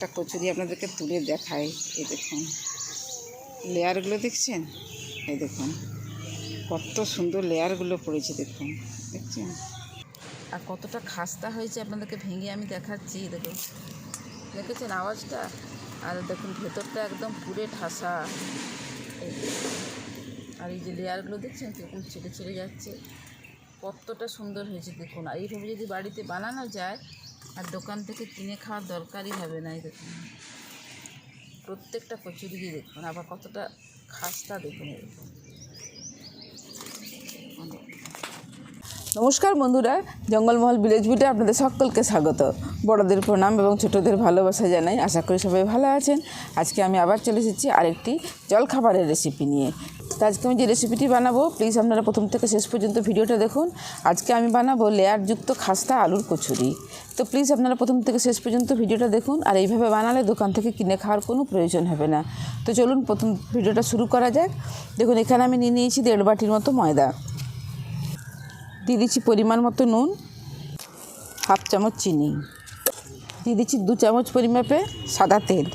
একটা কচুরি আপনাদেরকে তুলে দেখাই, এই দেখুন। লেয়ারগুলো দেখছেন? এই দেখুন, কত সুন্দর লেয়ারগুলো পড়েছে, দেখুন। দেখছেন? আর কতটা খাস্তা হয়েছে আপনাদেরকে ভেঙে আমি দেখাচ্ছি দেখুন। দেখেছেন আওয়াজটা? আর দেখুন, ভেতরটা একদম পুরে ঠাসা। আর এই যে লেয়ারগুলো দেখছেন কীরকম ছেড়ে ছেড়ে যাচ্ছে। কতটা সুন্দর হয়েছে, দেখুন। আর এইভাবে যদি বাড়িতে বানানো যায় আর দোকান থেকে কিনে খাওয়ার দরকারই হবে না এই দেখুন। প্রত্যেকটা কচুরিকে দেখুন, আবার কতটা খাস্তা দেখুন। নমস্কার বন্ধুরা, জঙ্গলমহল ভিলেজ বিটে আপনাদের সকলকে স্বাগত। বড়দের প্রণাম এবং ছোটদের ভালোবাসা জানাই। আশা করি সবাই ভালো আছেন। আজকে আমি আবার চলে এসেছি আরেকটি জলখাবারের রেসিপি নিয়ে। তো আজকে আমি যে রেসিপিটি বানাবো প্লিজ আপনারা প্রথম থেকে শেষ পর্যন্ত ভিডিওটা দেখুন। আজকে আমি বানাবো লেয়ারযুক্ত খাস্তা আলুর কচুরি। তো প্লিজ আপনারা প্রথম থেকে শেষ পর্যন্ত ভিডিওটা দেখুন, আর এইভাবে বানালে দোকান থেকে কিনে খাওয়ার কোনো প্রয়োজন হবে না। তো চলুন প্রথম ভিডিওটা শুরু করা যাক। দেখুন, এখানে আমি নিয়ে নিয়েছি দেড় বাটির মতো ময়দা। দিয়ে দিচ্ছি পরিমাণ মতো নুন, হাফ চামচ চিনি। দিয়ে দিচ্ছি দু চামচ পরিমাপে সাদা তেল।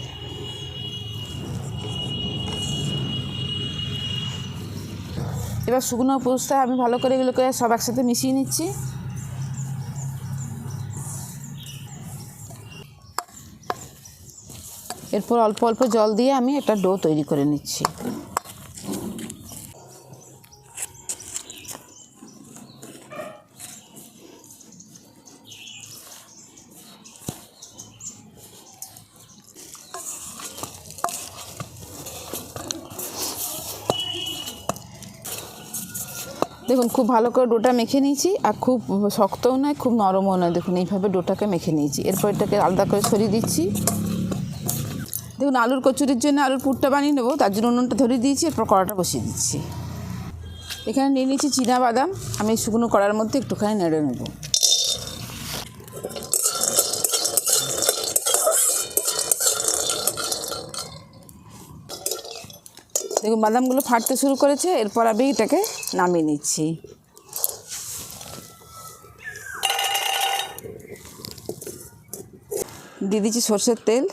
এবার শুকনো পোস্তা আমি ভালো করে এগুলোকে সব একসাথে মিশিয়ে নিচ্ছি। এরপর অল্প অল্প জল দিয়ে আমি একটা ডো তৈরি করে নিচ্ছি। দেখুন, খুব ভালো করে ডোটা মেখে নিয়েছি আর খুব শক্তও নয়, খুব নরমও নয়। দেখুন, এইভাবে ডোটাকে মেখে নিয়েছি। এরপর এটাকে আলাদা করে সরিয়ে দিচ্ছি। দেখুন, আলুর কচুরির জন্য আলুর পুরটা বানিয়ে নেব, তার জন্য উনুনটা ধরিয়ে দিয়েছি, এরপর কড়াটা বসিয়ে দিচ্ছি। এখানে নিয়ে নিয়েছি চীনা বাদাম। আমি শুকনো কড়ার মধ্যে একটুখানি নেড়ে নেব। দেখুন, বাদামগুলো ফাটতে শুরু করেছে, এরপর আমি এটাকে নামিয়ে নিচ্ছি। দিয়ে দিচ্ছি সর্ষের তেল।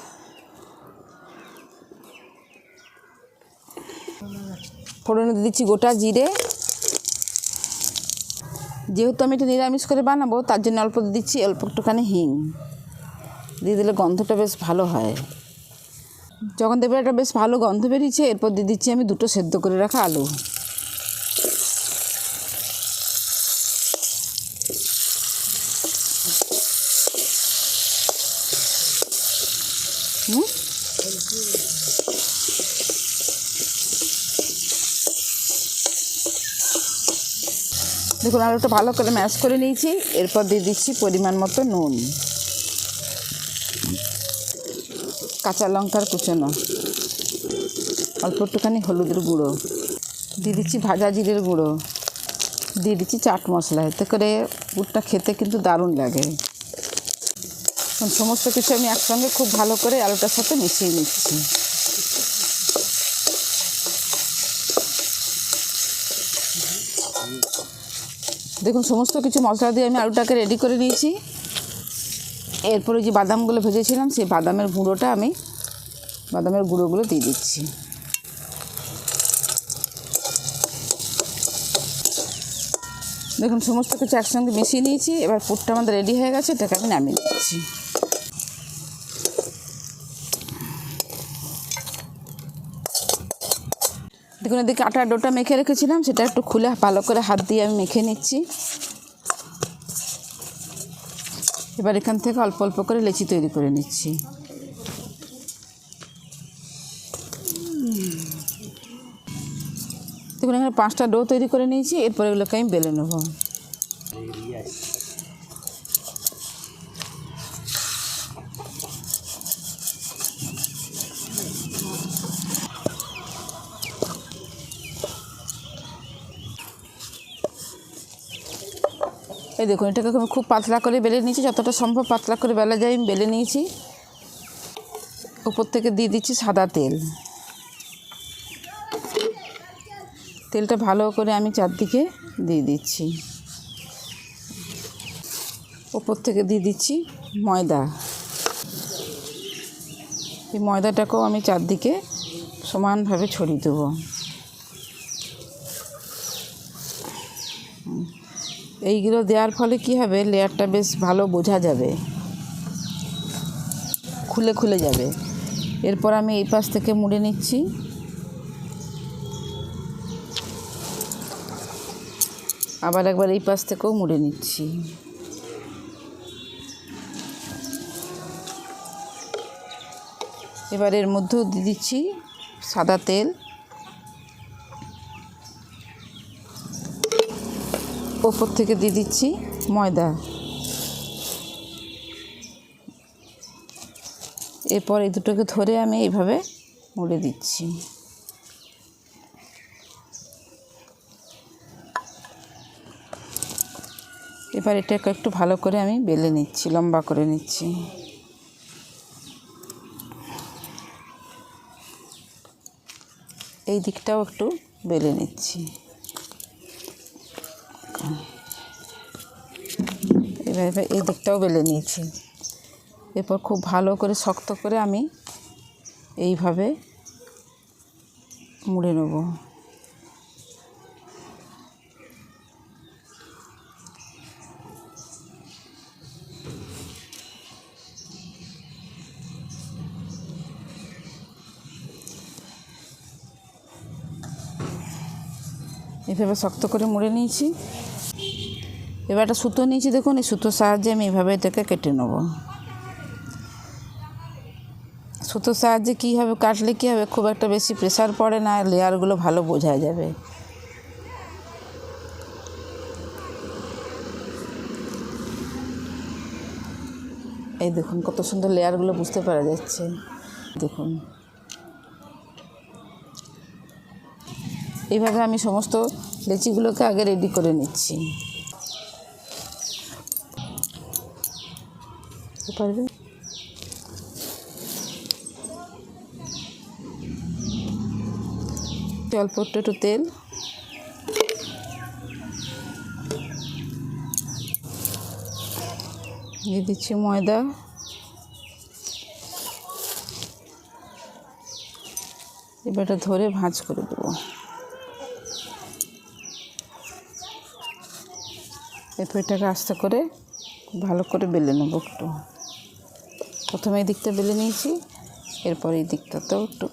ফোড়নে দিয়ে দিচ্ছি গোটা জিরে। যেহেতু আমি এটা নিরামিষ করে বানাবো, তার জন্য অল্প দিচ্ছি অল্প একটুখানি হিং। দিয়ে দিলে গন্ধটা বেশ ভালো হয়। যখন দেখবে একটা বেশ ভালো গন্ধ বেরিয়েছে, এরপর দিয়ে দিচ্ছি আমি দুটো সেদ্ধ করে রাখা আলু। দেখুন, আলুটা ভালো করে ম্যাশ করে নিয়েছি, এরপর দিয়ে দিচ্ছি পরিমাণ মতো নুন। কাঁচা লঙ্কার কুচনো। অল্প একটুখানি হলুদের গুঁড়ো। দিয়ে দিচ্ছি ভাজা জিরের গুঁড়ো। দিয়ে দিচ্ছি চাট মশলা। এতে করে পুরটা খেতে কিন্তু দারুণ লাগে। সমস্ত কিছু আমি একসঙ্গে খুব ভালো করে আলুটার সাথে মিশিয়ে নিচ্ছি। দেখুন, সমস্ত কিছু মশলা দিয়ে আমি আলুটাকে রেডি করে নিয়েছি। এরপরে যে বাদামগুলো ভেজেছিলাম, সেই বাদামের গুঁড়োটা আমি, বাদামের গুঁড়োগুলো দিয়ে দিচ্ছি। দেখুন, সমস্ত কিছু একসঙ্গে মিশিয়ে নিয়েছি, এবার পুরটা আমাদের রেডি হয়ে গেছে, এটাকে আমি নামিয়ে নিচ্ছি। দেখুন, এদিকে আটার ডোটা মেখে রেখেছিলাম, সেটা একটু খুলে ভালো করে হাত দিয়ে আমি মেখে নিচ্ছি। এবার এখান থেকে অল্প অল্প করে লেচি তৈরি করে নিচ্ছি। দেখুন, এখানে পাঁচটা ডো তৈরি করে নিয়েছি, এরপর এগুলোকে আমি বেলে নেব। এই দেখুন, এটাকে আমি খুব পাতলা করে বেলে নিয়েছি, যতটা সম্ভব পাতলা করে বেলা যায়, আমি বেলে নিয়েছি। উপর থেকে দিয়ে দিচ্ছি সাদা তেল। তেলটা ভালো করে আমি চারদিকে দিয়ে দিচ্ছি। ওপর থেকে দিয়ে দিচ্ছি ময়দা। এই ময়দাটাকেও আমি চারদিকে সমানভাবে ছড়িয়ে দেবো। এইগুলো দেওয়ার ফলে কি হবে? লেয়ারটা বেশ ভালো বোঝা যাবে। খুলে খুলে যাবে। এরপর আমি এই পাশ থেকে মুড়ে নিচ্ছি। আবার একবার এই পাশ থেকেও মুড়ে নিচ্ছি। এবার এর মধ্যেও দিয়ে দিচ্ছি সাদা তেল। ওপর থেকে দিয়ে দিচ্ছি ময়দা। এরপর এই দুটোকে ধরে আমি এইভাবে মুড়ে দিচ্ছি। এবার এটাকে একটু ভালো করে আমি বেলে নিচ্ছি, লম্বা করে নিচ্ছি। এই দিকটাও একটু বেলে নিচ্ছি। এবার এই দিকটাও বেলে নিয়েছি। এরপর খুব ভালো করে, শক্ত করে আমি এইভাবে মুড়ে নেব। এইভাবে শক্ত করে মুড়ে নিয়েছি। এবার একটা সুতো নিয়েছি, দেখুন, এই সুতোর সাহায্যে আমি এইভাবে এটাকে কেটে নেব। সুতোর সাহায্যে কী হবে, কাটলে কী হবে, খুব একটা বেশি প্রেশার পড়ে না লেয়ারগুলো ভালো বোঝা যাবে। এই দেখুন, কত সুন্দর লেয়ারগুলো বুঝতে পারা যাচ্ছে। দেখুন। এইভাবে আমি সমস্ত লেচিগুলোকে আগে রেডি করে নিচ্ছি। পারবে অল্প একটু একটু তেল। দিয়ে দিচ্ছি ময়দা। এবার এটা ধরে ভাঁজ করে দেবো। এরপর এটাকে আস্তে করে ভালো করে বেলে নেব একটু। প্রথমে এই দিকটা বেলে নিয়েছি এরপর এই দিকটাতেও একটু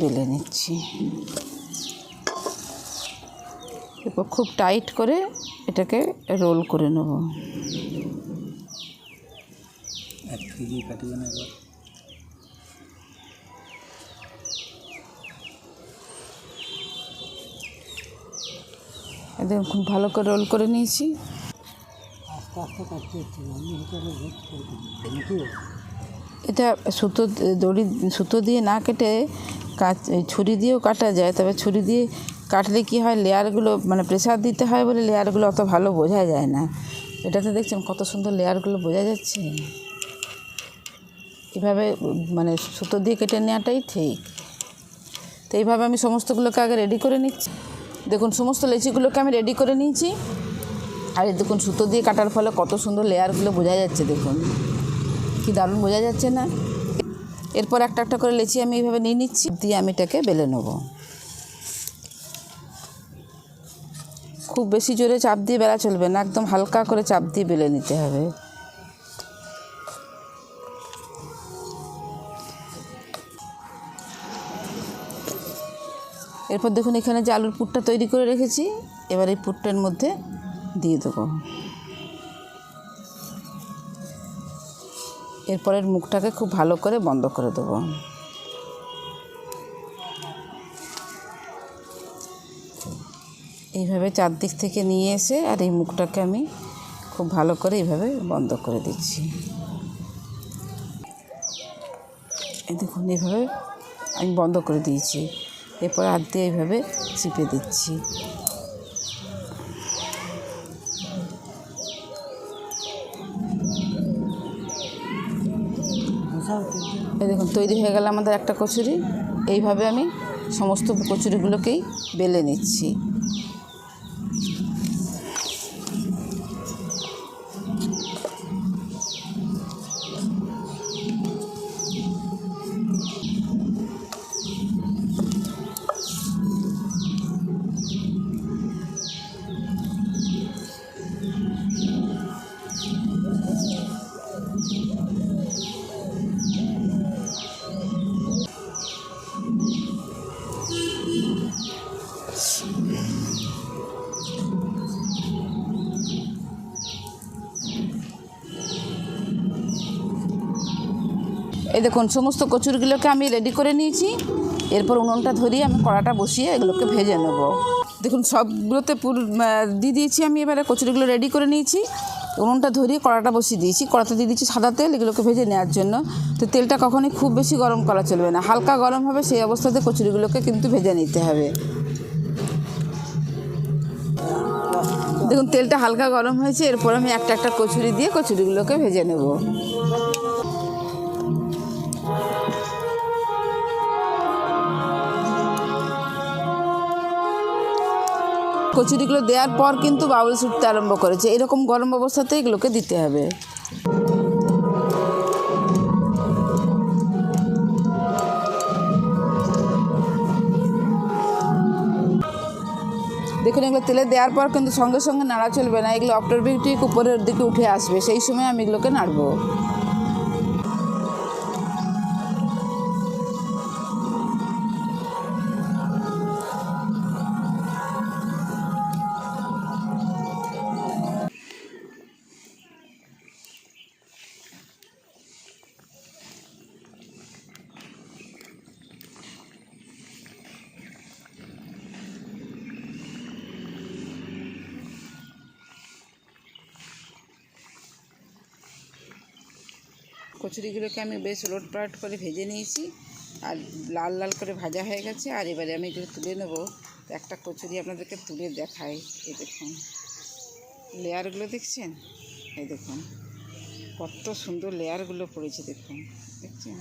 বেলে নিচ্ছি। এরপর খুব টাইট করে এটাকে রোল করে নেব। একদম খুব ভালো করে রোল করে নিয়েছি। আস্তে আস্তে কাটতে হচ্ছে আমি এটা সুতো, দড়ি, সুতো দিয়ে না কেটে ছুরি দিয়েও কাটা যায়, তবে ছুরি দিয়ে কাটলে কি হয়, লেয়ারগুলো মানে প্রেসার দিতে হয় বলে লেয়ারগুলো অত ভালো বোঝা যায় না। এটাতে দেখছেন কত সুন্দর লেয়ারগুলো বোঝা যাচ্ছে। এভাবে মানে সুতো দিয়ে কেটে নেওয়াটাই ঠিক। তো এইভাবে আমি সমস্তগুলোকে আগে রেডি করে নিচ্ছি। দেখুন, সমস্ত লেচিগুলোকে আমি রেডি করে নিয়েছি। আর দেখুন, সুতো দিয়ে কাটার ফলে কত সুন্দর লেয়ারগুলো বোঝা যাচ্ছে, দেখুন। কি দারুণ বোঝা যাচ্ছে না। এরপর একটা একটা করে লেচি আমি এইভাবে নিয়ে নিচ্ছি, দিয়ে আমি এটাকে বেলে নেব। খুব বেশি জোরে চাপ দিয়ে বেলা চলবে না, একদম হালকা করে চাপ দিয়ে বেলে নিতে হবে। এরপর দেখুন এখানে যে আলুর পুরটা তৈরি করে রেখেছি, এবার এই পুরটার মধ্যে দিয়ে দেবো। এরপরের মুখটাকে খুব ভালো করে বন্ধ করে দেবো। এইভাবে চারদিক থেকে নিয়ে এসে আর এই মুখটাকে আমি খুব ভালো করে এইভাবে বন্ধ করে দিচ্ছি। দেখুন, এইভাবে আমি বন্ধ করে দিয়েছি। এরপর হাত দিয়ে এইভাবে চিপে দিচ্ছি। এই দেখুন তৈরি হয়ে গেল আমাদের একটা কচুরি। এইভাবে আমি সমস্ত কচুরিগুলোকেই বেলে নিচ্ছি। দেখুন, সমস্ত কচুরগুলোকে আমি রেডি করে নিয়েছি। এরপর উনুনটা ধরিয়ে আমি কড়াটা বসিয়ে এগুলোকে ভেজে নেব। দেখুন, সবগুলোতে পুরো দিয়ে দিয়েছি আমি এবারে, কচুরিগুলো রেডি করে নিয়েছি। উনুনটা ধরিয়ে কড়াটা বসিয়ে দিয়েছি। কড়াতে দিয়ে দিয়েছি সাদা তেল, এগুলোকে ভেজে নেওয়ার জন্য। তো তেলটা কখনোই খুব বেশি গরম করা চলবে না। হালকা গরম হবে, সেই অবস্থাতে কচুরিগুলোকে কিন্তু ভেজে নিতে হবে। দেখুন, তেলটা হালকা গরম হয়েছে। এরপর আমি একটা একটা কচুরি দিয়ে কচুরিগুলোকে ভেজে নেব। কচুরিগুলো দেওয়ার পর কিন্তু বাউল ছুটতে আরম্ভ করেছে। এরকম গরম অবস্থাতে এগুলোকে দিতে হবে। দেখুন, এগুলো তেলে দেওয়ার পর কিন্তু সঙ্গে সঙ্গে নাড়া চলবে না। এগুলো অটোমেটিক উপরের দিকে উঠে আসবে। সেই সময় আমি এগুলোকে নাড়বো। কচুরিগুলোকে আমি বেশ লোট পাট করে ভেজে নিয়েছি। আর লাল লাল করে ভাজা হয়ে গেছে। আর এবারে আমি এগুলো তুলে নেব। একটা কচুরি আপনাদেরকে তুলে দেখাই। এই দেখুন। লেয়ারগুলো দেখছেন? এই দেখুন। কত সুন্দর লেয়ারগুলো পড়েছে দেখুন। দেখছেন?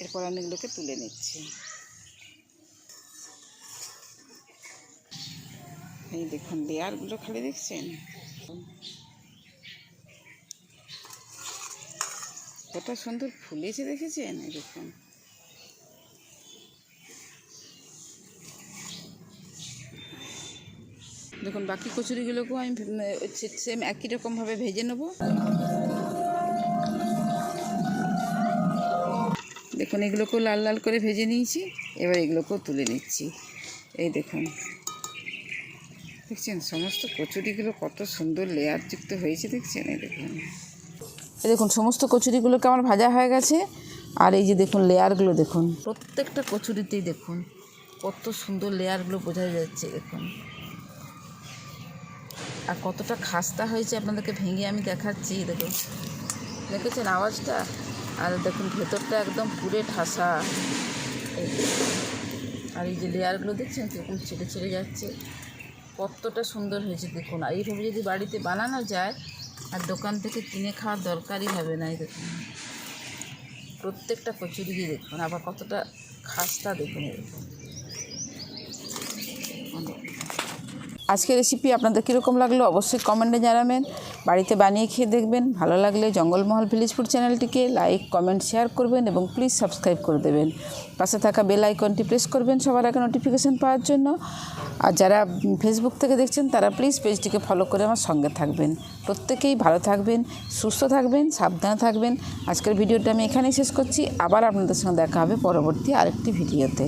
এরপর আমি এগুলোকে তুলে নিচ্ছি। এই দেখুন, লেয়ারগুলো খালি দেখছেন? কত সুন্দর ফুলেছে দেখেছেন? দেখুন দেখুন, বাকি কচুরিগুলোকেও আমি সেম একই রকমভাবে ভেজে নেব। দেখুন, এগুলোকেও লাল লাল করে ভেজে নিয়েছি। এবার এগুলোকেও তুলে নিচ্ছি। এই দেখুন। দেখছেন, সমস্ত কচুরিগুলো কত সুন্দর লেয়ারযুক্ত হয়েছে, দেখছেন? এই দেখুন। এই দেখুন, সমস্ত কচুরিগুলোকে আমার ভাজা হয়ে গেছে। আর এই যে দেখুন, লেয়ারগুলো দেখুন। প্রত্যেকটা কচুরিতেই দেখুন, কত সুন্দর লেয়ারগুলো বোঝা যাচ্ছে দেখুন। আর কতটা খাস্তা হয়েছে আপনাদেরকে ভেঙে আমি দেখাচ্ছি দেখুন। দেখেছেন আওয়াজটা? আর দেখুন, ভেতরটা একদম পুরে ঠাসা। আর এই যে লেয়ারগুলো দেখছেন কীরকম ছেড়ে ছেড়ে যাচ্ছে। কতটা সুন্দর হয়েছে দেখুন। আর এইভাবে যদি বাড়িতে বানানো যায় আর দোকান থেকে কিনে খাওয়ার দরকারই হবে না এই দেখুন। প্রত্যেকটা কচুরিকে দেখুন, আবার কতটা খাস্তা দেখুন এই আজকের রেসিপি আপনাদের কীরকম লাগল অবশ্যই কমেন্টে জানাবেন। বাড়িতে বানিয়ে খেয়ে দেখবেন। ভালো লাগলে জঙ্গলমহল ভিলেজ ফুড চ্যানেলটিকে লাইক কমেন্ট শেয়ার করবেন এবং প্লিজ সাবস্ক্রাইব করে দেবেন। পাশে থাকা বেল আইকনটি প্রেস করবেন সবার আগে নোটিফিকেশান পাওয়ার জন্য। আর যারা ফেসবুক থেকে দেখছেন, তারা প্লিজ পেজটিকে ফলো করে আমার সঙ্গে থাকবেন। প্রত্যেকেই ভালো থাকবেন, সুস্থ থাকবেন, সাবধানে থাকবেন। আজকের ভিডিওটা আমি এখানেই শেষ করছি। আবার আপনাদের সঙ্গে দেখা হবে পরবর্তী আরেকটি ভিডিওতে